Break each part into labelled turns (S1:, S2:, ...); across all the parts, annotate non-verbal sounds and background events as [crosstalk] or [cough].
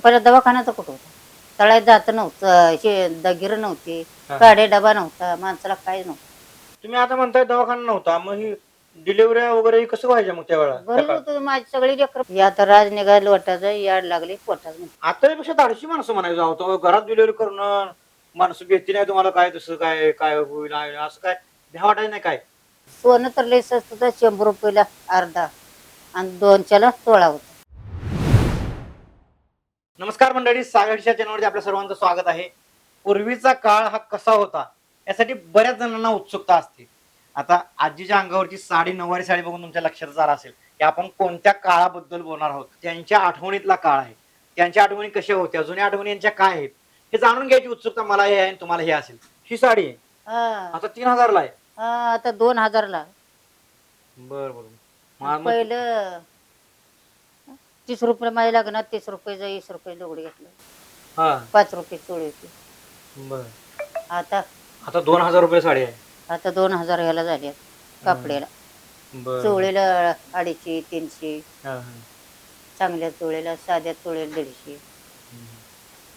S1: पहिला दवाखान्याचं कुठं होता? तळ्यात जात नव्हतं शे दगीर नव्हती
S2: हा.
S1: गाडी डबा नव्हता माणसाला काय नव्हतं.
S2: तुम्ही आता म्हणताय दवाखाना नव्हता मग ही डिलिव्हरी वगैरे कसं व्हायच्या मग त्या
S1: बरं? होतं माझी सगळी लेकर या तर राज निघायला लोटाचं याड लागली पोटाचं
S2: आता पेक्षा धाडशी माणसं म्हणायचं अहो, घरात डिलिव्हरी करणं माणसं भीती नाही तुम्हाला काय तसं काय काय होईल आहे, असं काय? भ्या वाटायचं नाही काय?
S1: सोनं तर लय स्वस्त होतं शंभर रुपयाला अर्धा. आणि दोनच्याला तोळा होता.
S2: नमस्कार मंडळी सागरच्या चॅनलवरती आपल्या सर्वांचं स्वागत आहे. पूर्वीचा काळ हा कसा होता यासाठी बऱ्याच जणांना उत्सुकता असते. आता आजीच्या अंगावरची साडी नऊवारी साडी बघून तुमच्या लक्षात आलं असेल की आपण कोणत्या काळाबद्दल बोलणार आहोत. त्यांच्या आठवणीतला काळ आहे. त्यांच्या आठवणी कशा होत्या जुन्या आठवणी यांच्या काय आहेत हे जाणून घ्यायची उत्सुकता मला हे आहे तुम्हाला हे असेल. ही साडी आहे.
S1: हा.
S2: आता तीन हजारला आहे.
S1: हा, आता दोन हजारला.
S2: बर बर. मग-
S1: पहिलं तीस रुपये माझ्या लग्नात तीस रुपयाचं वीस रुपये लुगडी घेतलं.
S2: हा.
S1: पाच रुपये चोळी होती.
S2: बर.
S1: आता
S2: आता दोन हजार रुपये साडी आहे.
S1: आता दोन हजार ह्याला झाली कापडेला.
S2: बर.
S1: चोळीला अडीचशे तीनशे.
S2: हा, हा.
S1: चांगल्या चोळीला साध्या चोळीला दीडशे.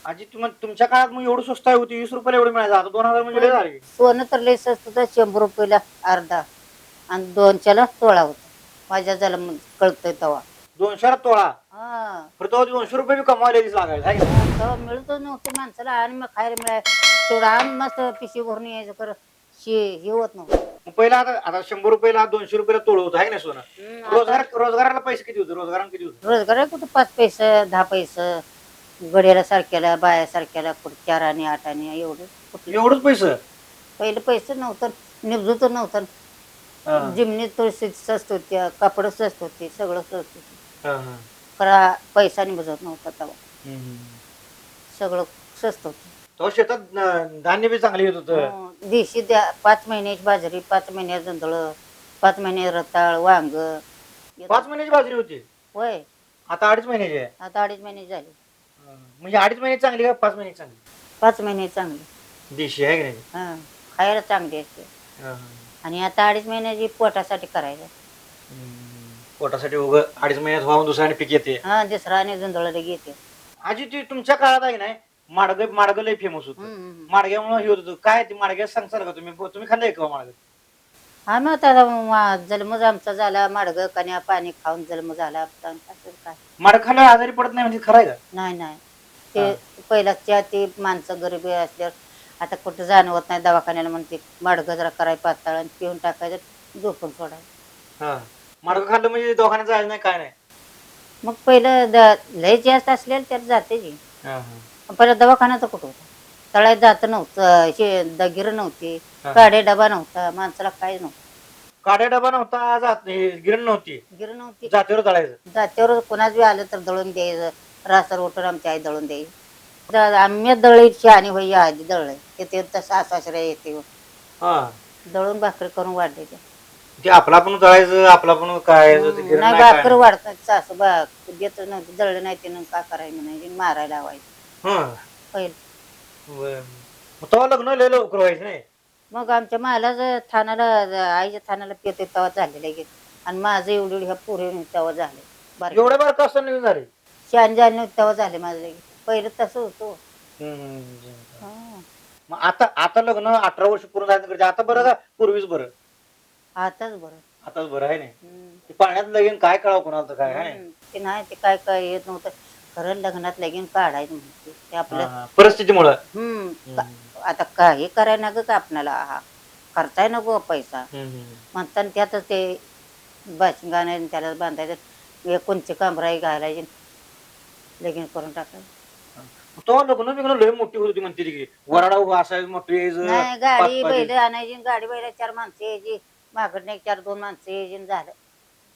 S2: आजी तुम तुमच्या काळात मग एवढं स्वस्त आहे होती वीस रुपयाला एवढी मिळायचं आता दोन हजार म्हणजे लय झाले.
S1: सोनं तर लय स्वस्त होतं शंभर रुपयाला अर्धा. आणि दोनच्याला तोळा होता. माझ्या झाला कळतंय तवा.
S2: दोनशे तोळा.
S1: हा.
S2: तर तो दोनशे रुपये बी कमवायला लागायला हाय का?
S1: तेव्हा मिळतच नव्हतं माणसाला आणि मग खायला मिळाय तेवढं आण मस्त पिशवी भरून यायचं कर शे हे होत नव्हतं
S2: मग पहिला आता आता शंभर रुपयाला दोनशे रुपयाला तोळ होतं आहे ना सोनं?
S1: हम्म, आता
S2: रोजगार रोजगाराला पैसे किती होते? रोजगाराला किती होते?
S1: रोजगार आहे कुठं? पाच पैसे दहा पैसे. गड्याला सारख्याला बाया सारख्याला कुठं चार आणि आठ आणि एवढं. कुठलं?
S2: एवढंच पैसे?
S1: पहिलं पैसे नव्हतं निवजूत नव्हतं.
S2: हा,
S1: जिमनी तुळशी स्वस्त होत्या कापड स्वस्त होते सगळं स्वस्त होते. करा पैसा निवजत नव्हता तेव्हा. सगळं स्वस्त होतं.
S2: तेव्हा शेतात धान्य बी चांगलं येत होतं.
S1: देशी द्या पाच महिन्याची बाजरी पाच महिन्यात जोंधळ पाच महिने रताळ वांग.
S2: पाच महिन्याची बाजरी होती?
S1: होय.
S2: आता अडीच महिन्याची आहे?
S1: आता अडीच महिने झाले.
S2: म्हणजे अडीच महिने चांगली का पाच महिने चांगली?
S1: पाच महिने चांगले.
S2: देशी आहे की नाही?
S1: हा खायला चांगली असते.
S2: हा, हा.
S1: आणि आता अडीच महिन्याची पोटासाठी
S2: हम्म. पोटासाठी उग अडीच महिन्यात व्हावून दुसऱ्याने पीक येते.
S1: हा दुसरा आणि जोंधळाला घेते
S2: आजी ती तुमच्या काळात आहे नाही माडग माडग लय फेमस होत.
S1: हम्म.
S2: माडग्यामुळे हे होत होतं. काय ते माडग्या सांगसाल का तुम्ही. तुम्ही खाल्लंय का माडग?
S1: हा मग आता मा- जन्मच आमचा झाला माडग कन्या पाणी खाऊन जन्म झाला आणि काय
S2: माडग आजारी पडत नाही म्हणजे खरं आहे का?
S1: नाही नाही. ते पहिल्याच्या ते माणसं गरिबी असल्यावर आता कुठं जाणवत नाही दवाखान्याला म्हणते माडग जरा कराय पाताळ आणि पिऊन टाकायचं झोपून सोडायचं.
S2: हा. माडग खाल्लं म्हणजे दवाखान्यात जायचं नाही काय नाही.
S1: मग पहिलं द- लय जास्त असलेलं त्यात जाते जी.
S2: हा, हा.
S1: पहिलं दवाखान्याचं कुठं होतं? तळ्यात जात नव्हतं शे दगीर नव्हती
S2: हा.
S1: डबा नव्हता माणसाला काय नव्हतं.
S2: काड्या डबा नव्हता जात हे गिरण नव्हती.
S1: गिर नव्हती.
S2: जातीवर तळायचं
S1: जात्यावर कोणाच बी आलं तर दळून द्यायचं. रासार उठून आमची आई दळून द्यायची. द- आम्ही दळी शहाणी होई आधी दळलंय येते तसं सासऱ्या येते.
S2: हा.
S1: दळून भाकरी करून
S2: ते आपला पण तळायचं आपला पण काय ते
S1: नाही
S2: नाही काय
S1: भाकर वाढतात सासू बा देत नव्हती दळलं नाही ते का करायचं म्हणायची. मारायला लावायचं.
S2: हा.
S1: पहिलं
S2: बरं. मग तेव्हा लग्न लय लवकर व्हायचं नाही?
S1: मग आमच्या मालाच थानाला आईच्या थानाला पिते तेव्हा झालेलं आहे आणि माझं एवढी एवढी ह्या पुरे तेव्हा झाले. बरं
S2: एवढ्या बार कसं निघून झाले?
S1: शान झाले नव्हते तेव्हा झाले माझं. पहिलं तसं होतं. हा.
S2: मग आता आता लग्न अठरा वर्ष पूर्ण झालं करते. आता बरं का? पूर्वीच बरं.
S1: आताच बरं.
S2: आताच बरं आहे नाही
S1: हम्म.
S2: ते पाण्यात लगीन काय कळावं कोणाला तर काय आहे नाही?
S1: हम्म. ते नाही ते काय काय येत नव्हतं. खरं लग्नात लगीन काढायचं म्हणते. ते आपलं
S2: हा. परिस्थितीमुळं?
S1: हम्म. का- आता काही करायला नको का आपणाला हा. खर्चाय नको पैसा. म्हणताना त्यातच ते बाशिंगाने त्याला बांधायचं एक कोणची कांबराई घालायची लगीन करून टाकायचं.
S2: तो लग्न बिग्न लय मोठी होती म्हणते ती. वराडा उभा असायचं मोठी यायचं,
S1: नाही गाडी
S2: पाच-
S1: बैल आणायची गाडी बैल चार माणसं यायची. माकडनं एक चार दोन माणसं आणि झालं.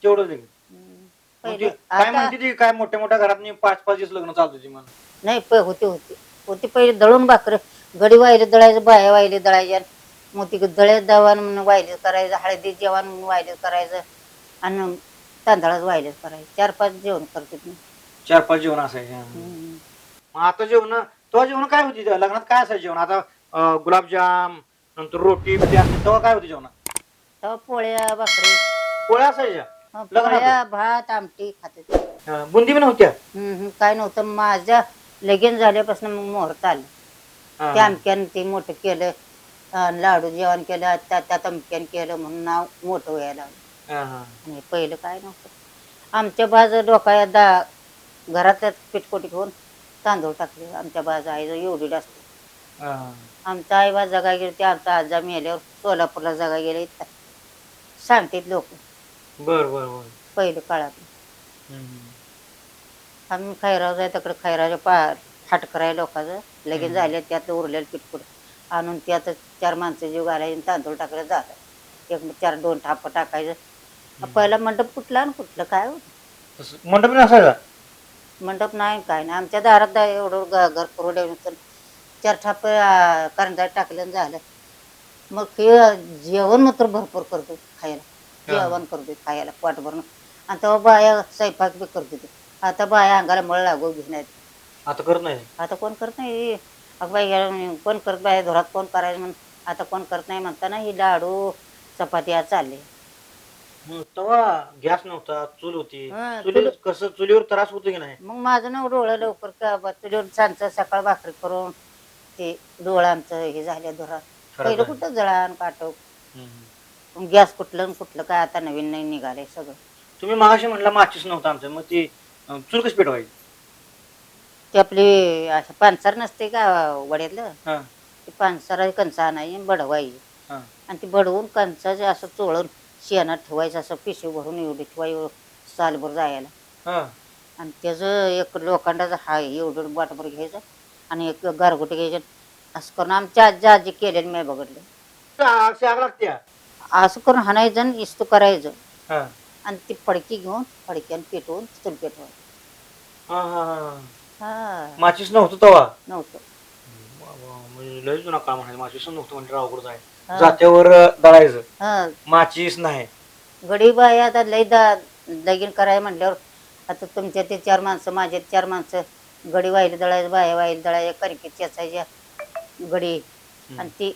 S2: तेवढं.
S1: हम्म.
S2: म्हणजे
S1: पहिले
S2: काय
S1: आता
S2: म्हणते ती काय मोठ्या मोठ्या घरात पाच पाच दिवस लग्न चालत होती म्हणून.
S1: नाही प होते होते. होते पहिले दळून भाकर. गडी वाहिले दळायचं बाया वाहिले दळायच्या मग ती दळ्यात जवान म्हणून वाहिले करायचं हळदी जेवण म्हणून वाहिले करायचं. आणि तांदळाच वाहिले करायचं. चार पाच जेवण करते मी
S2: चार पाच जेवण असायचे. मग आता जेवण तेव्हा जेवण काय होती? तेव्हा? लग्नात काय असायचं जेवण? आता अं, गुलाबजाम नंतर रोटी बिटी असते तेव्हा काय होती जेवणात?
S1: तेव्हा पोळ्या भाकरी.
S2: पोळ्या असायच्या.
S1: हं,
S2: लग्नात?
S1: पोळ्या भात आमटी खाते
S2: हा, बुंदी बी नव्हत्या
S1: काय नव्हतं. माझ्या लगीन झाल्यापासून मग मुहूर्त आलं
S2: हा,
S1: त्या अमक्यानं ते मोठं केलं. लाडू जेवण केलं. त्या त्यात अमक्यान केलं म्हणून नाव मोठं व्हायला लागलं.
S2: हा, हा.
S1: आणि पहिलं काय नव्हतं. आमच्या बाज डोका दा घरातच पिटकोटी घेऊन तांदूळ टाकले. आमच्या बाज आई एवढी असते
S2: हा.
S1: आमचा आई बा जगा गेले ते आमचा आजा मेल्यावर सोलापूरला जगा गेले. सांगतात लोक.
S2: बर बर बर.
S1: पहिलं काळात.
S2: हम्म.
S1: आम्ही खैराव जाय तिकडे खैराच्या पा फाट कराय लोकांचं. लगीन झाले त्यात उरलेलं पिटकुट आणून त्यात चार माणसं जीव घालायचे आणि तांदूळ टाकलं झालं एक चार दोन थाप टाकायचं. पहिला मंडप कुठला आणि कुठलं काय
S2: तसं मंडप नाही असायचा?
S1: मंडप नाही काय नाही. आमच्या दारात दा- एवढं ग- घर पुरवलं तर चार थाप करंजा टाकलं आणि झालं. मग हे जेवण मात्र भरपूर करतो. खायला. जेवण करतो खायला पोट भरून. आणि तेव्हा बाया स्वयंपाक बी करतो ते आता बाया अंगाला मळ लागू घेणार
S2: आता करत नाही?
S1: आता कोण करत नाही? अगं बाई कोण करत बाय घरात कोण करायचं म्हणून आता कोण करत नाही म्हणताना ही लाडू चपात्या चालले.
S2: हम्म, तेव्हा गॅस नव्हता चूल होती.
S1: हा,
S2: चुलीवर कसं चुलीवर त्रास होतो की नाही?
S1: मग माझं ना डोळं लवकर का बा सांचं सकाळ भाकरी करून ते डोळं आमचं हे झालं धुरा पहिलं. कुठं जळान काटव
S2: हम्म.
S1: गॅस कुठलं आणि कुठलं काय आता नवीन नवीन निघालंय सगळं.
S2: तुम्ही मागाशी म्हटलं माचीस नव्हतं आमचं मग ती अं, चूल कशी पेटवायची?
S1: ते आपली असं पानसार नसते का वड्यातलं?
S2: हा.
S1: ते पानसार कंचा आणायची आणि बडवायची
S2: हा.
S1: आणि ती बडवून कंचाचे असं चोळून शेणात ठेवायचं असं पिशवी भरून एवढी ठेवाय सालभर जायला.
S2: हा.
S1: आणि त्याचं एक लोखंडाचं हाय एवढं बाटभर घ्यायचं आणि एक गारगोटी घ्यायचं. असं करून आमच्या आजी आजी केलेलं मी बघितलं.
S2: अशी आग लागते
S1: असं करून हाणायचं आणि इस्तू करायचं.
S2: हा.
S1: आणि ती फडकी घेऊन फडक्यान पेटवून चुल पेटवायचं.
S2: हा हा हा.
S1: हा.
S2: माचीस नव्हतं तेव्हा
S1: नव्हतं.
S2: वा, वा, म्हणजे लय जुना काम आहे. माचीस नव्हतं म्हणजे अवघडच आहे
S1: हा.
S2: जात्यावर अं, दळायचं.
S1: हा.
S2: माचीस नाही.
S1: आता लई दा लगीन करायला म्हटल्यावर आता तुमच्या ते चार माणसं माझ्या चार माणसं गडी वाहिले दळायचं बाया वाहिले दळायच्या कणकी चेचायच्या गडी. आणि ती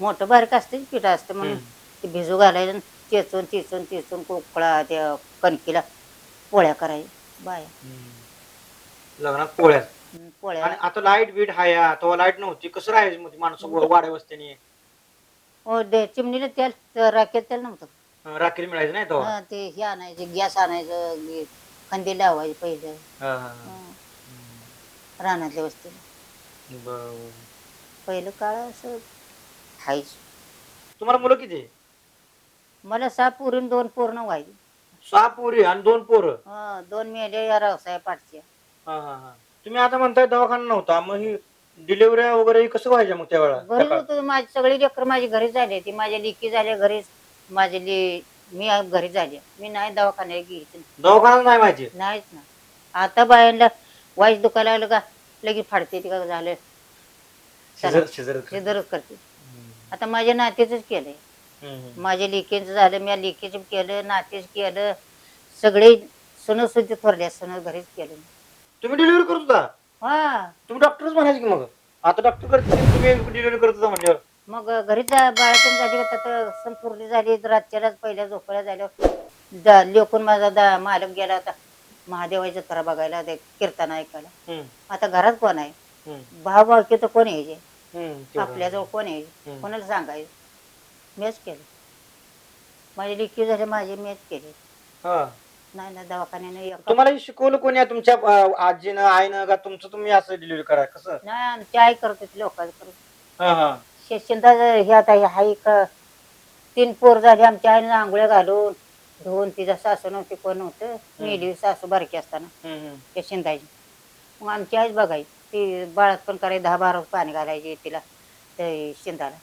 S1: मोठं बारीक असते पिठं असतं म्हणून.
S2: हम्म.
S1: ते भिजू घालायचं चेचून चेचून चेचून कोकळा त्या कणकीला पोळ्या करायच्या. बाया.
S2: हम्म. लग्नात
S1: हम्म, पोळ्या.
S2: आणि आता लाइट बीट हाया तेव्हा लाइट नव्हती. कसं राहायचं मग ती माणसं व- वाड्या वस्त्याने?
S1: हो चिमणीला तेल ते राखेत तेल नव्हतं.
S2: अं, राखेल मिळायचं नाही तेव्हा?
S1: हा, ते हे आणायचे गॅस आणायचं गे- खंदी लावायचे पहिलं.
S2: हा, हा, हा.
S1: हा. रानातल्या वस्तीला.
S2: बरं.
S1: पहिलं काळ असं हायच.
S2: तुम्हाला मुलं किती? आहे?
S1: मला सहा पुरून दोन पूर्ण व्हायचे
S2: सहा पोरी आणि दोन पोरं?
S1: हा, दोन मेले या रावसाहेब
S2: हा, हा, हा. तुम्ही आता म्हणताय दवाखाना नव्हता मग ही डिलिव्हरी वगैरे कसं व्हायच्या मग त्यावेळेला?
S1: घरीच होतो माझी सगळी लेकर माझी घरी झाली ती माझ्या लिकी झाल्या घरीच माझे ले मी आ- घरी झाली. मी नाही दवाखान्यात घ्यायची
S2: दवाखाना नाही माहिती
S1: नाहीच ना. आता बायांना वाईट दुखायला लागलं का लगेच फाडते ते का झालं.
S2: शिजर शिजर
S1: शिदरच करते. आता माझ्या नातेच केलंय. माझ्या लेकीचं झालं मी लेकीचं केलं नातेच केलं सगळे सण सुद्धा थोरल्या सण घरीच केलं
S2: तुम्ही डिलिव्हरी करत होता?
S1: हा.
S2: तुम्ही डॉक्टरच म्हणायचे की मग? आता डॉक्टर करत तुम्ही डिलिव्हरी करत होता म्हणजे
S1: मग घरीच बाळातून झाली तर संपूर्ण झाली रातच्यालाच पहिल्या झोपल्या झाल्या. दा लेकून माझा दा मालक गेला होता. महादेवाची जत्रा बघायला कीर्तन ऐकायला. आता घरात कोण आहे? भाव भावकी तर कोण यायचे? आपल्याजवळ कोण यायचे. कोणाला सांगायचं? मीच केलं. माझे लिखी झाले माझे मीच केले. नाही ना दवाखान्याने एका-
S2: तुम्हाला हे शिकवलं कोणी? आहे? तुमच्या अं, आजीनं आईनं का तुमचं तुम्ही असं डिलिव्हरी करा कसं?
S1: नाही आमची आई करत होती करत
S2: हा हा.
S1: हे आता हे हाय का तीन पोर झाली आमच्या आईने आंघोळ्या घालून धुवून तिचा सासू नव्हती कोण नव्हतं मेली सासू बारकी असताना.
S2: हम्म, हम्म.
S1: त्या शिंदायची मग आमची आईच बघायची ती बाळात पण करायची दहा बारा पाणी घालायची तिला ते शिंदाला.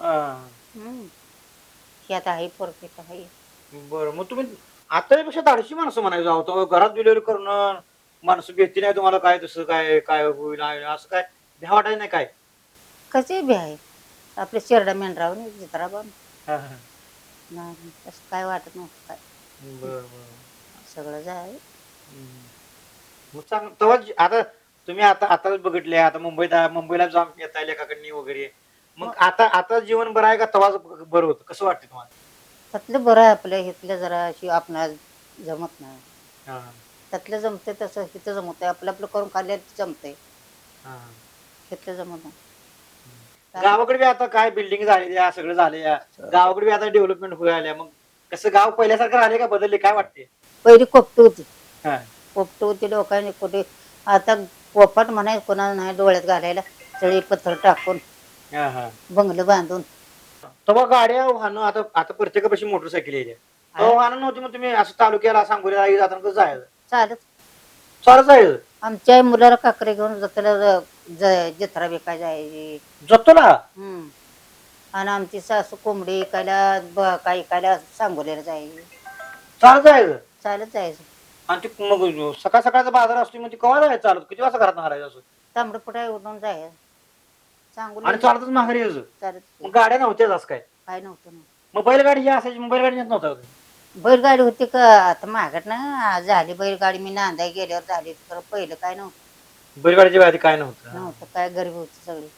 S2: हा.
S1: हम्म. ही आता आहे तर आहे.
S2: बरं मग तुम्ही आता पेक्षा धाडशी माणसं म्हणायचं आहोत अहो, घरात डिलिव्हरी करणं माणसं भीती नाही तुम्हाला काय तसं काय काय होईल आहे, असं काय? भ्या वाटायचं नाही काय?
S1: कसे बी आहे? आपले शेरडा मेंढरावून जित्रा बाण
S2: हा, हा.
S1: नाही तसं काय वाटत नव्हतं काय.
S2: बरं बरं.
S1: सगळं जाय
S2: हम्म. मग चांग तेव्हा आता तुम्ही आता आताच बघितले आता मुंबईत मुंबईला जाऊन येता लेखाकडनी वगैरे. मग आता आता जीवन बरं आहे का? तेव्हाच बरं होतं. कसं वाटतं तुम्हाला?
S1: त्यातलं बरं आहे आपलं. इथलं जरा अशी आपणाला जमत नाही.
S2: हा.
S1: त्यातलं जमते तसं इथं जमतंय. आपलं आपलं करून खाल्लं जमतंय.
S2: हा.
S1: इथलं जमत नाही.
S2: गावाकडे बी आता काय बिल्डिंग झाली या सगळं झाले या गावाकडे बी आता डेव्हलपमेंट आल्या मग कसं गाव पहिल्यासारखं राहिले का बदलले? काय वाटते
S1: पहिली कोपटी होती.
S2: हा.
S1: पोपट होती लोकांनी कुठे. आता पोपट म्हणाय कोणाला नाही डोळ्यात घालायला. सगळी पत्थर टाकून.
S2: हा, हा.
S1: बंगलं बांधून.
S2: तेव्हा गाड्या वाहनं आता आता प्रत्येकापाशी मोटरसायकल तेव्हा वाहनं नव्हती मग तुम्ही असं तालुक्याला सांगोलीला जाताना कसं जायचं?
S1: चालत.
S2: चालत जायचं?
S1: आमच्या मुलाला काकडे घेऊन जत्रेला ज- जत्रा विकाय जायची.
S2: जतो ना
S1: हम्म. आणि आमची सासू कोंबडी इकायला ब- काय इकायला सांगोलीला जायची.
S2: चालत जायचं?
S1: चालत जायचं.
S2: आणि ते मग सकाळ सकाळचा बाजार असतो मग ते केव्हा जायचं चालत? किती वाजता घरात हारायचं असं?
S1: तांबडं पुढे उडून जायचं. सांगोली
S2: आणि चालतच माघारी यायचं
S1: चालत
S2: मग गाड्या नव्हत्याच असं काय?
S1: काय नव्हतं ना
S2: मग बैलगाडी जी असायची मग बैलगाडी येत नव्हता का?
S1: बैलगाडी होती का? आता मागत ना झाली बैलगाडी. मी नांदाय गेल्यावर झाली तर पहिलं काय नव्हतं.
S2: बैलगाडीच्या आधी काय नव्हतं?
S1: नव्हतं. काय गरीब होती सगळी.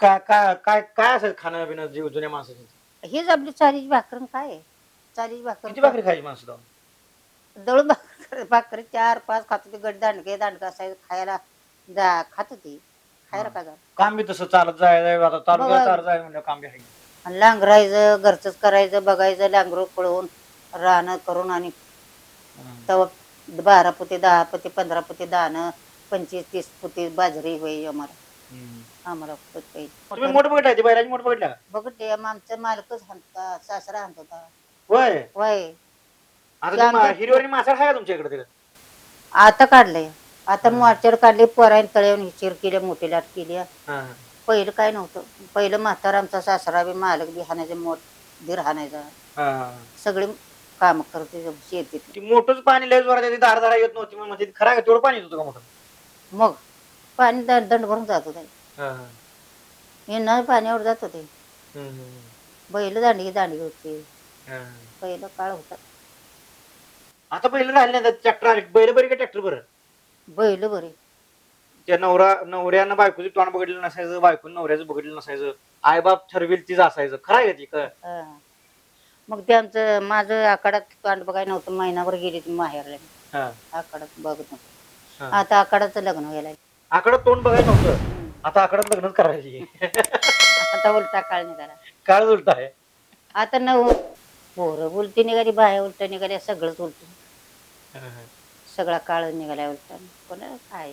S2: काय काय काय काय असायचं खाणं पिणं जीव जुन्या माणसाची?
S1: हीच आपली चालीची भाकरं काय? आहे? चालीची
S2: किती
S1: भाकर
S2: भाकरी खायची माणसं तेव्हा?
S1: दळून भाकर भाकरी चार पाच खात होती. गड दांडके दांडका असायचं खायला जा खात होती. का
S2: काम बी तसं चालत जायचं आता तालुक्यात
S1: बघा.
S2: चालत जायचं काम बी आहे
S1: आणि लांगरायचं घरचंच करायचं बघायचं लांगरू पळवून राहणं करून आणि बारा पुते दहा पुते पंधरा पुते दाणं पंचवीस तीस पुते बाजरी होई आम्हाला. आम्हाला
S2: तुम्ही
S1: पाहिजे
S2: मोठ बघितला बैलाची मोठ बघितला का?
S1: बघते आमचा मालकच हाणता सासरा हाणत होता.
S2: होय?
S1: वय
S2: आता
S1: ते आमच्या-
S2: हिरवणी मासा आहे का तुमच्या इकडे तिकडे?
S1: आता काढलंय. आता मोर्चार काढले पोरायन तळ्यावर चिर केल्या मोठी लाट केली. पहिलं काय नव्हतं. पहिलं म्हातारा आमचा सासरा बी मालक बी हाणायचे मोठ दीर हाणायचा. सगळे काम करते शेतीत.
S2: ती मोठंच पाणी लय जोरात येते धार धारा येत नव्हती मग म्हणजे खरा का तेवढं पाणी येत होतं का मोठं?
S1: मग पाणी दंड दंड भरून जात होते. हे. न पाण्यावर जात होते. बैल दांडी दांडी होती. पहिलं काळ होता.
S2: आता बैल राहिले नाही ट्रॅक्टर आले. बैल बरी का ट्रॅक्टर बरं?
S1: बैल बरे.
S2: त्या नवरा नवऱ्यानं बायकोची तोंड बघितलं नसायचं बायकोनं नवऱ्याचं बघितलं नसायचं. आईबाप ठरविल तीच असायचं. खरं आहे का ती? क-
S1: हा. मग ते आमचं माझं आकाडात तोंड बघायला नव्हतं. महिनाभर गेली ती माहेरला
S2: हा.
S1: आकाडात बघत नव्हतं.
S2: हा.
S1: आता आकाडाचं लग्न व्हायला
S2: आकडात तोंड बघायला नव्हतं. आता आकडात लग्नच करायची.
S1: आता उलटा काळ निघाला.
S2: काळ उलट आहे.
S1: आता न पोरं उलटी निघाली बाया उलट निघाल्या सगळंच उलट. सगळा काळ निघाला उलटा. कोणाला काय?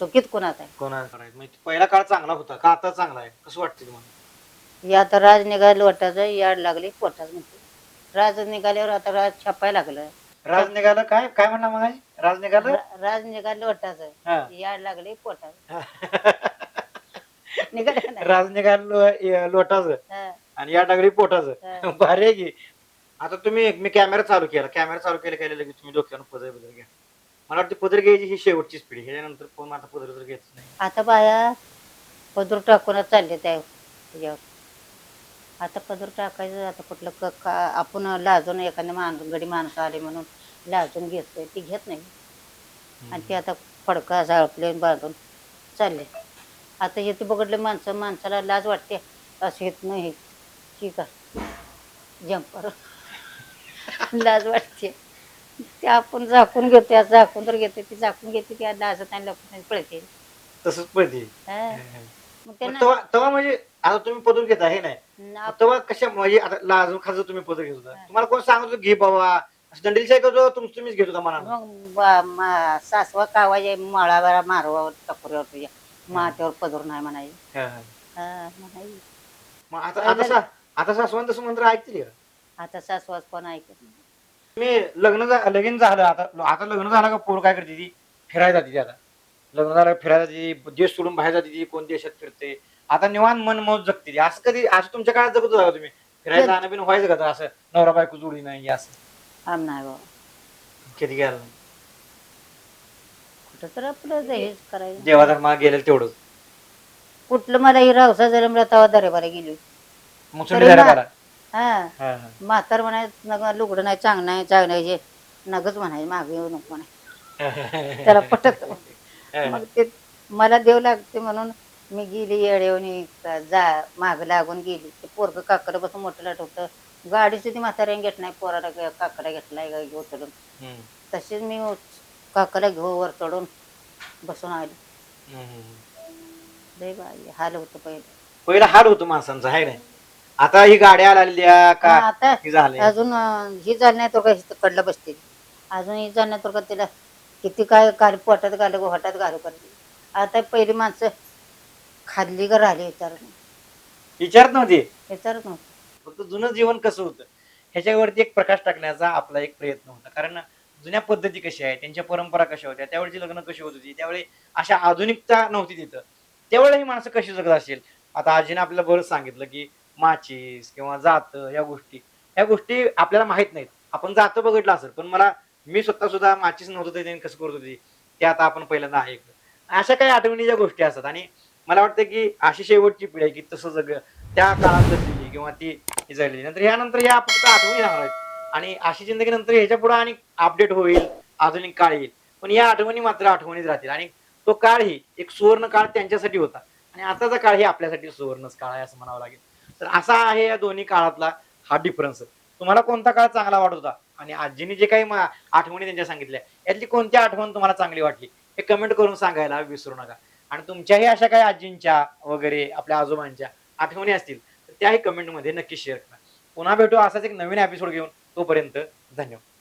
S1: चुकीत कोणाचा आहे?
S2: कोणा करायचं? म्हणजे पहिला काळ चांगला होता का आता चांगला आहे? कसं वाटतं तुम्हाला?
S1: या आता राज निघालं वाटायचं याड लागली पोटाच म्हणते. राज निघाल्यावर आता राज छापायला लागलं.
S2: राज निघालं काय? काय म्हणणार मग राज निघालं?
S1: रा- राज निघालं वाटायचं.
S2: हा.
S1: याड लागली पोटाच निघालं नाही.
S2: राज निघालं लोटाचं.
S1: हा,
S2: आणि या डागरी पोटाचं.
S1: हा.
S2: भारी आहे की. आता तुम्ही मी कॅमेरा चालू केला. कॅमेरा चालू केला केलं लगेच तुम्ही डोक्यानं पदर बदल घ्या. मला वाटतं पदर घ्यायची ही शेवटचीच पिढी. ह्याच्यानंतर कोण आता पदर तर घ्यायचं नाही.
S1: आता बाया पदूर टाकूनच चालले त्या त्याच्यावर आता पदूर टाकायचं आता कुठलं क का आपण लाजून एखाद्या माणूस गडी माणसं आले म्हणून लाजून घेतोय ती घेत नाही. आणि ते आता फडका झाळपले बांधून चालले. आता हे ते बघडले माणसं माणसाला लाज वाटते. असं येत नाही. ठीक आहे. जंपर. लाज वाटते. ते आपण झाकून घेतो आज झाकून तर घेते ती झाकून घेते ती लाजत नाही लपून नाही पळते.
S2: तसंच पडते
S1: हा. मग
S2: मग
S1: त्यांना
S2: तेव्हा तेव्हा म्हणजे आता तुम्ही पदर घेता हे नाही.
S1: न आप-
S2: तेव्हा कशा म्हणजे आता लाजून खाजून तुम्ही पदर घेत होता. तुम्हाला कोण सांगत होतं घे बाबा असं दंडील साहेब होतो तुम तुम्हीच घेत होता म्हणा
S1: मग बा- मा- सासवा कावाय माळावर मारवावर टकोऱ्यावर तुझ्या माथ्यावर पदर नाही म्हणायचे हा, म्हणायचे
S2: मग आता आता सा- आता सासवंत तसं मंत्र ऐकतील का?
S1: आता सासवाच कोण ऐकत नाही.
S2: मी लग्न झा- लगीन झालं आता आता लग्न झालं का पोर काय करते ती? फिरायला जाते ती आता. लग्न झालं का फिरायला जाते ती देश सोडून बाहेर जाते ती कोण देशात फिरते? आता निवांत मन मौज जगते ती. असं कधी असं तुमच्या काळात जगत होता का तुम्ही? फिरायला जाणं बिन व्हायचं का आता असं? नवरा बायको जोडी नाही असं.
S1: आम नाही बाबा
S2: कधी गेलं नाही.
S1: कुठं तर आपलं दहेज करायचं.
S2: देवा धर्मा गेलेलं तेवढंच.
S1: कुठलं मला ही रावसा जन्मला तेव्हा दरेबाला गेली
S2: मग तुम्ही
S1: तरी
S2: जरा
S1: मा-
S2: करा
S1: हा.
S2: हा, हा.
S1: म्हातार म्हणायचं नग लुगडं नाही चांगलं नाही चांगलं आहे, हे नगच म्हणायचं मागे येऊ नको म्हणाय [laughs] त्याला पटत मग ते मला देव लागते म्हणून मी गेली येड्यावनी जा माग लागून गेली. ते पोरग काकडं बसून मोठं लाट होतं. गाडीचं ती म्हाताऱ्याने घेत नाही पोराला ग- काकडा घेतलाय ग- उचलून
S2: हम्म.
S1: तशीच मी उच- काकाला घेऊ वर चढून बसून आली. लय बाई हाल होतं पहिलं.
S2: पहिला हाड होतो माणसांचा आहे नाही? आता ही गाड्या आलेल्या का?
S1: हा, आता
S2: हे
S1: अजून अं, ही झाली नाही तर का हिथं कडलं बसते अजून ही झाली नाही तर का तिला किती काय काल पोटात घालू होटात घालू करते आता पहिली माणसं खाल्ली का राहिली विचारत
S2: विचारत नव्हते?
S1: विचारत नव्हतं.
S2: फक्त जुनं जीवन कसं होतं? ह्याच्यावरती एक प्रकाश टाकण्याचा आपला एक प्रयत्न होता. कारण जुन्या पद्धती कशा आहेत? त्यांच्या परंपरा कशा होत्या? त्यावेळची लग्न कशी होत होती? त्यावेळी अशा आधुनिकता नव्हती तिथं. त्यावेळी ही माणसं कशी जगत असेल आता आजीने आपल्याला बरंच सांगितलं की माचीस किंवा जात या गोष्टी. या गोष्टी आपल्याला माहीत नाहीत. आपण जात बघितलं असेल पण मला मी स्वतः सुद्धा माचीस नव्हतं ते कसं करत होती ते आता आपण पहिल्यांदा ऐकलं अशा काही आठवणीच्या गोष्टी असतात आणि मला वाटतं की अशी शेवटची पिढी आहे की तसं जग त्या काळात जगलेली किंवा ती ही जगलेली. नंतर यानंतर ह्या फक्त आठवणी राहणार आहेत. आणि अशी जिंदगी नंतर ह्याच्या पुढे आणि अपडेट होईल आधुनिक काळ येईल. पण या आठवणी मात्र आठवणीत राहतील आणि तो काळ ही एक सुवर्ण काळ त्यांच्यासाठी होता. आणि आताचा काळ ही आपल्यासाठी सुवर्णच काळ आहे असं म्हणावं लागेल. तर असा आहे या दोन्ही काळातला हा डिफरन्स तुम्हाला कोणता काळ चांगला वाटत होता? आणि आजीने जे काही आठवणी त्यांच्या सांगितल्या यातली कोणती आठवण तुम्हाला चांगली वाटली? हे कमेंट करून सांगायला विसरू नका. आणि तुमच्याही अशा काही आजींच्या वगैरे आपल्या आजोबांच्या आठवणी असतील तर त्याही कमेंटमध्ये नक्की शेअर करा. पुन्हा भेटू असाच एक नवीन एपिसोड घेऊन. तोपर्यंत धन्यवाद.